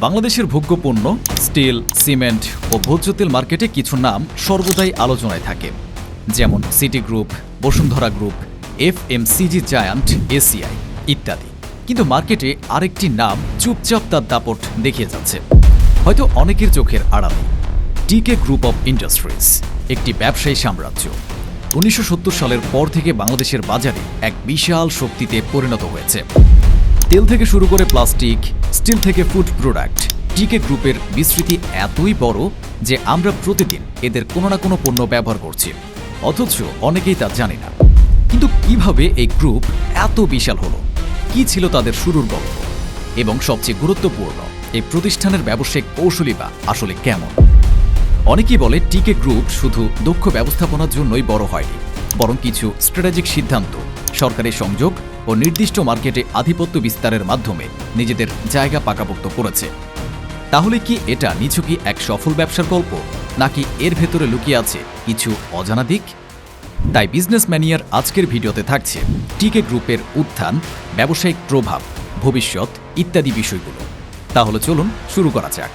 বাংলাদেশের ভোগ্যপণ্য, still, cement ও ভোজ্য তেল মার্কেটে কিছু নাম সর্বদাই আলোচনায় থাকে। যেমন city group Bashundhara group F M CG giant ACI ইত্যাদি। কিন্তু মার্কেটে আরেকটি নাম চুপচাপ তার দাপট দেখিয়ে যাচ্ছে। হয়তো অনেকের চোখের আড়ালে। টিকে গ্রুপ অফ ইন্ডাস্ট্রিজ একটি ব্যবসায়ী সাম্রাজ্য। উনিশশো সত্তর সালের পর থেকে বাংলাদেশের বাজারে এক বিশাল শক্তিতে পরিণত হয়েছে। তেল থেকে শুরু করে প্লাস্টিক, স্টিল থেকে ফুড প্রোডাক্ট। টিকে গ্রুপের বিস্তৃতি এতই বড় যে আমরা প্রতিদিন এদের কোনো না কোনো পণ্য ব্যবহার করছি। অথচ অনেকেই তা জানে না। কিন্তু কীভাবে এই গ্রুপ এত বিশাল হলো? কি ছিল তাদের শুরুর গল্প? এবং সবচেয়ে গুরুত্বপূর্ণ, এই প্রতিষ্ঠানের ব্যবসায়িক কৌশলী বা আসলে কেমন? অনেকেই বলে টিকে গ্রুপ শুধু দক্ষ ব্যবস্থাপনার জন্যই বড় হয়নি, বরং কিছু স্ট্র্যাটেজিক সিদ্ধান্ত, সরকারি সংযোগ ও নির্দিষ্ট মার্কেটে আধিপত্য বিস্তারের মাধ্যমে নিজেদের জায়গা পাকাপোক্ত করেছে। তাহলে কি এটা নিছকই এক সফল ব্যবসার গল্প, নাকি এর ভেতরে লুকিয়ে আছে কিছু অজানা দিক? তাই বিজনেস ম্যানিয়ার আজকের ভিডিওতে থাকছে টিকে গ্রুপের উত্থান, ব্যবসায়িক প্রভাব, ভবিষ্যৎ ইত্যাদি বিষয়গুলো। তাহলে চলুন শুরু করা যাক।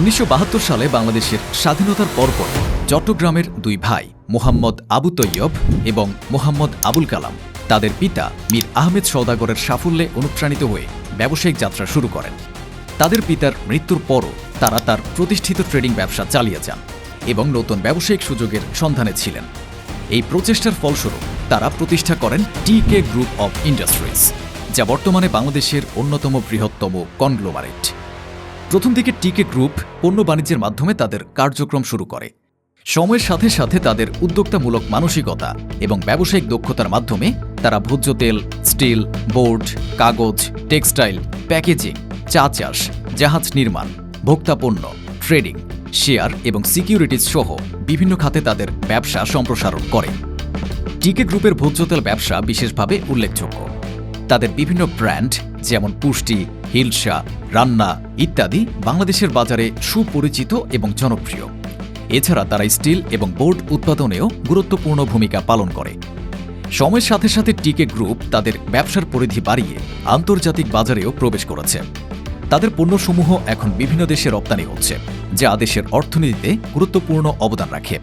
উনিশশো বাহাত্তর সালে বাংলাদেশের স্বাধীনতার পরপর চট্টগ্রামের দুই ভাই, মোহাম্মদ আবু তৈয়ব এবং মোহাম্মদ আবুল কালাম, তাদের পিতা মীর আহমেদ সৌদাগরের সাফল্যে অনুপ্রাণিত হয়ে ব্যবসায়িক যাত্রা শুরু করেন। তাদের পিতার মৃত্যুর পরও তারা তার প্রতিষ্ঠিত ট্রেডিং ব্যবসা চালিয়ে যান এবং নতুন ব্যবসায়িক সুযোগের সন্ধানে ছিলেন। এই প্রচেষ্টার ফলস্বরূপ তারা প্রতিষ্ঠা করেন টিকে গ্রুপ অব ইন্ডাস্ট্রিজ, যা বর্তমানে বাংলাদেশের অন্যতম বৃহত্তম কনগ্লোমারেট। প্রথম দিকে টিকে গ্রুপ পণ্য বাণিজ্যের মাধ্যমে তাদের কার্যক্রম শুরু করে। সময়ের সাথে সাথে তাদের উদ্যোক্তামূলক মানসিকতা এবং ব্যবসায়িক দক্ষতার মাধ্যমে তারা ভোজ্য তেল, স্টিল, বোর্ড, কাগজ, টেক্সটাইল, প্যাকেজিং, চা চাষ, জাহাজ নির্মাণ, ভোক্তা পণ্য, ট্রেডিং, শেয়ার এবং সিকিউরিটিজ সহ বিভিন্ন খাতে তাদের ব্যবসা সম্প্রসারণ করে। টিকে গ্রুপের ভোজ্য তেল ব্যবসা বিশেষভাবে উল্লেখযোগ্য। তাদের বিভিন্ন ব্র্যান্ড যেমন পুষ্টি, হিলসা, রান্না ইত্যাদি বাংলাদেশের বাজারে সুপরিচিত এবং জনপ্রিয়। এছাড়া তারা স্টিল এবং বোর্ড উৎপাদনেও গুরুত্বপূর্ণ ভূমিকা পালন করে। সময়ের সাথে সাথে টিকে গ্রুপ তাদের ব্যবসার পরিধি বাড়িয়ে আন্তর্জাতিক বাজারেও প্রবেশ করেছে। তাদের পণ্যসমূহ এখন বিভিন্ন দেশে রপ্তানি হচ্ছে, যা দেশের অর্থনীতিতে গুরুত্বপূর্ণ অবদান রাখে।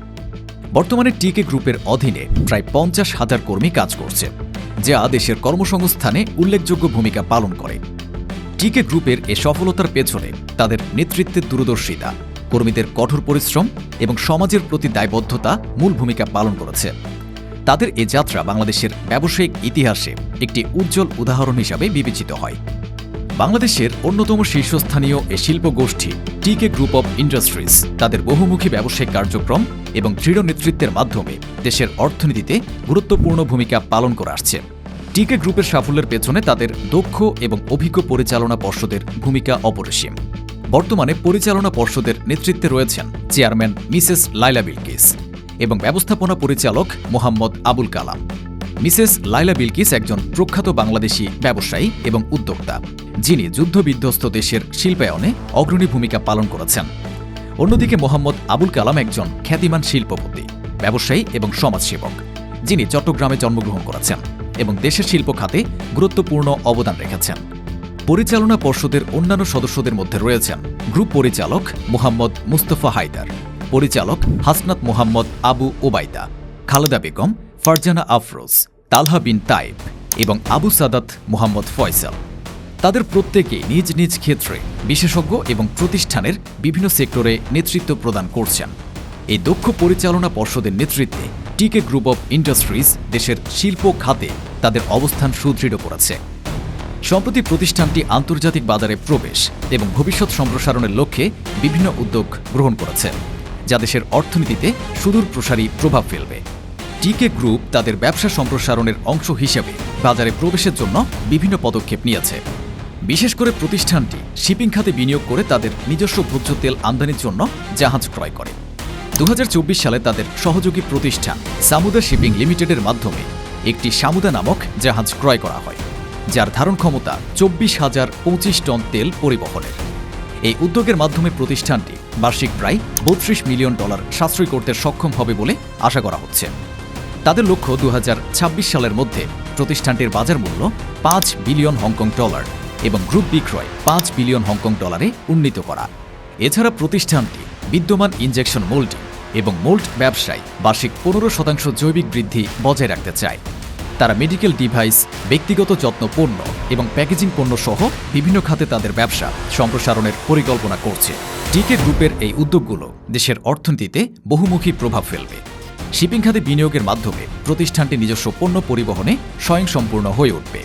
বর্তমানে টিকে গ্রুপের অধীনে প্রায় পঞ্চাশ হাজার কর্মী কাজ করছে। যা দেশের কর্মসংস্থানে উল্লেখযোগ্য ভূমিকা পালন করে। টিকে গ্রুপের এ সফলতার পেছনে তাদের নেতৃত্বের দূরদর্শিতা, কর্মীদের কঠোর পরিশ্রম এবং সমাজের প্রতি দায়বদ্ধতা মূল ভূমিকা পালন করেছে। তাদের এ যাত্রা বাংলাদেশের ব্যবসায়িক ইতিহাসে একটি উজ্জ্বল উদাহরণ হিসাবে বিবেচিত হয়। বাংলাদেশের অন্যতম শীর্ষস্থানীয় এ শিল্প গোষ্ঠী টিকে গ্রুপ অব ইন্ডাস্ট্রিজ তাদের বহুমুখী ব্যবসায়িক কার্যক্রম এবং দৃঢ় নেতৃত্বের মাধ্যমে দেশের অর্থনীতিতে গুরুত্বপূর্ণ ভূমিকা পালন করে আসছে। টিকে গ্রুপের সাফল্যের পেছনে তাদের দক্ষ এবং অভিজ্ঞ পরিচালনা পর্ষদের ভূমিকা অপরিসীম। বর্তমানে পরিচালনা পর্ষদের নেতৃত্বে রয়েছেন চেয়ারম্যান মিসেস লাইলা বিলকিস এবং ব্যবস্থাপনা পরিচালক মোহাম্মদ আবুল কালাম। মিসেস লাইলা বিলকিস একজন প্রখ্যাত বাংলাদেশি ব্যবসায়ী এবং উদ্যোক্তা, যিনি যুদ্ধবিধ্বস্ত দেশের শিল্পায়নে অগ্রণী ভূমিকা পালন করেছেন। অন্যদিকে মোহাম্মদ আবুল কালাম একজন খ্যাতিমান শিল্পপতি, ব্যবসায়ী এবং সমাজসেবক, যিনি চট্টগ্রামে জন্মগ্রহণ করেছেন এবং দেশের শিল্প খাতে গুরুত্বপূর্ণ অবদান রেখেছেন। পরিচালনা পর্ষদের অন্যান্য সদস্যদের মধ্যে রয়েছেন গ্রুপ পরিচালক মোহাম্মদ মুস্তফা হায়দার, পরিচালক হাসনাত মোহাম্মদ আবু ওবায়দা, খালেদা বেগম ফারজানা আফরোজ, তালহা বিন তাইব এবং আবু সাদাত মোহাম্মদ ফয়সাল। তাদের প্রত্যেকে নিজ নিজ ক্ষেত্রে বিশেষজ্ঞ এবং প্রতিষ্ঠানের বিভিন্ন সেক্টরে নেতৃত্ব প্রদান করছেন। এই দক্ষ পরিচালনা পর্ষদের নেতৃত্বে টিকে গ্রুপ অব ইন্ডাস্ট্রিজ দেশের শিল্প খাতে তাদের অবস্থান সুদৃঢ় করেছে। সম্প্রতি প্রতিষ্ঠানটি আন্তর্জাতিক বাজারে প্রবেশ এবং ভবিষ্যৎ সম্প্রসারণের লক্ষ্যে বিভিন্ন উদ্যোগ গ্রহণ করেছে, যা দেশের অর্থনীতিতে সুদূর প্রসারী প্রভাব ফেলবে। টিকে গ্রুপ তাদের ব্যবসা সম্প্রসারণের অংশ হিসেবে বাজারে প্রবেশের জন্য বিভিন্ন পদক্ষেপ নিয়েছে। বিশেষ করে প্রতিষ্ঠানটি শিপিং খাতে বিনিয়োগ করে তাদের নিজস্ব ভোজ্য তেল আমদানির জন্য জাহাজ ক্রয় করে। দু হাজার চব্বিশ সালে তাদের সহযোগী প্রতিষ্ঠান সামুদা শিপিং লিমিটেডের মাধ্যমে একটি সামুদা নামক জাহাজ ক্রয় করা হয়, যার ধারণ ক্ষমতা চব্বিশ হাজার পঁচিশ টন তেল পরিবহনের। এই উদ্যোগের মাধ্যমে প্রতিষ্ঠানটি বার্ষিক প্রায় বত্রিশ মিলিয়ন ডলার সাশ্রয় করতে সক্ষম হবে বলে আশা করা হচ্ছে। তাদের লক্ষ্য দু হাজার ছাব্বিশ সালের মধ্যে প্রতিষ্ঠানটির বাজার মূল্য পাঁচ বিলিয়ন হংকং ডলার এবং গ্রুপ বিক্রয় পাঁচ বিলিয়ন হংকং ডলারে উন্নীত করা। এছাড়া প্রতিষ্ঠানটি বিদ্যমান ইনজেকশন মোল্ডিং এবং মোল্ড ব্যবসায় বার্ষিক পনেরো শতাংশ জৈবিক বৃদ্ধি বজায় রাখতে চায়। তারা মেডিকেল ডিভাইস, ব্যক্তিগত যত্ন পণ্য এবং প্যাকেজিং পণ্য সহ বিভিন্ন খাতে তাদের ব্যবসা সম্প্রসারণের পরিকল্পনা করছে। টিকে গ্রুপের এই উদ্যোগগুলো দেশের অর্থনীতিতে বহুমুখী প্রভাব ফেলবে। শিপিং খাতে বিনিয়োগের মাধ্যমে প্রতিষ্ঠানটি নিজস্ব পণ্য পরিবহনে স্বয়ংসম্পূর্ণ হয়ে উঠবে,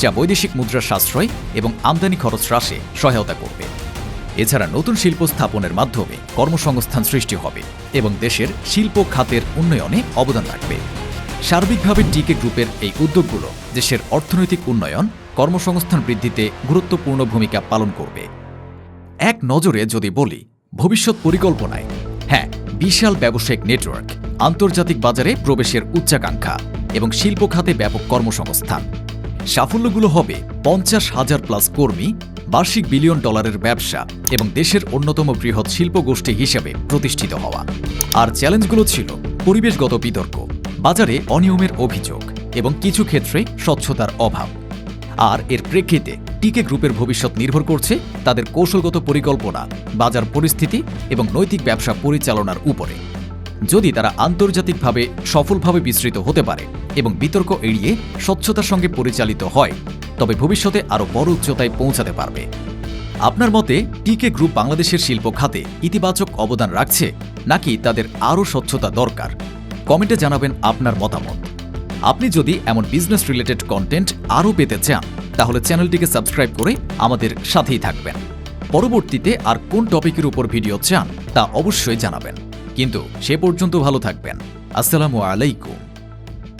যা বৈদেশিক মুদ্রার সাশ্রয় এবং আমদানি খরচ হ্রাসে সহায়তা করবে। এছাড়া নতুন শিল্প স্থাপনের মাধ্যমে কর্মসংস্থান সৃষ্টি হবে এবং দেশের শিল্প খাতের উন্নয়নে অবদান রাখবে। সার্বিকভাবে টিকে গ্রুপের এই উদ্যোগগুলো দেশের অর্থনৈতিক উন্নয়ন, কর্মসংস্থান বৃদ্ধিতে গুরুত্বপূর্ণ ভূমিকা পালন করবে। এক নজরে যদি বলি, ভবিষ্যৎ পরিকল্পনায় হ্যাঁ বিশাল ব্যবসায়িক নেটওয়ার্ক আন্তর্জাতিক বাজারে প্রবেশের উচ্চাকাঙ্ক্ষা এবং শিল্প খাতে ব্যাপক কর্মসংস্থান। সাফল্যগুলো হবে পঞ্চাশ হাজার প্লাস কর্মী, বার্ষিক বিলিয়ন ডলারের ব্যবসা এবং দেশের অন্যতম বৃহৎ শিল্প গোষ্ঠী হিসেবে প্রতিষ্ঠিত হওয়া। আর চ্যালেঞ্জগুলো ছিল পরিবেশগত বিতর্ক, বাজারে অনিয়মের অভিযোগ এবং কিছু ক্ষেত্রে স্বচ্ছতার অভাব। আর এর প্রেক্ষিতে টিকে গ্রুপের ভবিষ্যৎ নির্ভর করছে তাদের কৌশলগত পরিকল্পনা, বাজার পরিস্থিতি এবং নৈতিক ব্যবসা পরিচালনার উপরে। যদি তারা আন্তর্জাতিকভাবে সফলভাবে বিস্তৃত হতে পারে এবং বিতর্ক এড়িয়ে স্বচ্ছতার সঙ্গে পরিচালিত হয়, তবে ভবিষ্যতে আরও বড় উচ্চতায় পৌঁছাতে পারবে। আপনার মতে, টিকে গ্রুপ বাংলাদেশের শিল্প খাতে ইতিবাচক অবদান রাখছে নাকি তাদের আরও স্বচ্ছতা দরকার? কমেন্টে জানাবেন আপনার মতামত। আপনি যদি এমন বিজনেস রিলেটেড কন্টেন্ট আরও পেতে চান, তাহলে চ্যানেলটিকে সাবস্ক্রাইব করে আমাদের সাথেই থাকবেন। পরবর্তীতে আর কোন টপিকের উপর ভিডিও চান, তা অবশ্যই জানাবেন। কিন্তু সে পর্যন্ত ভালো থাকবেন। আসসালামু আলাইকুম।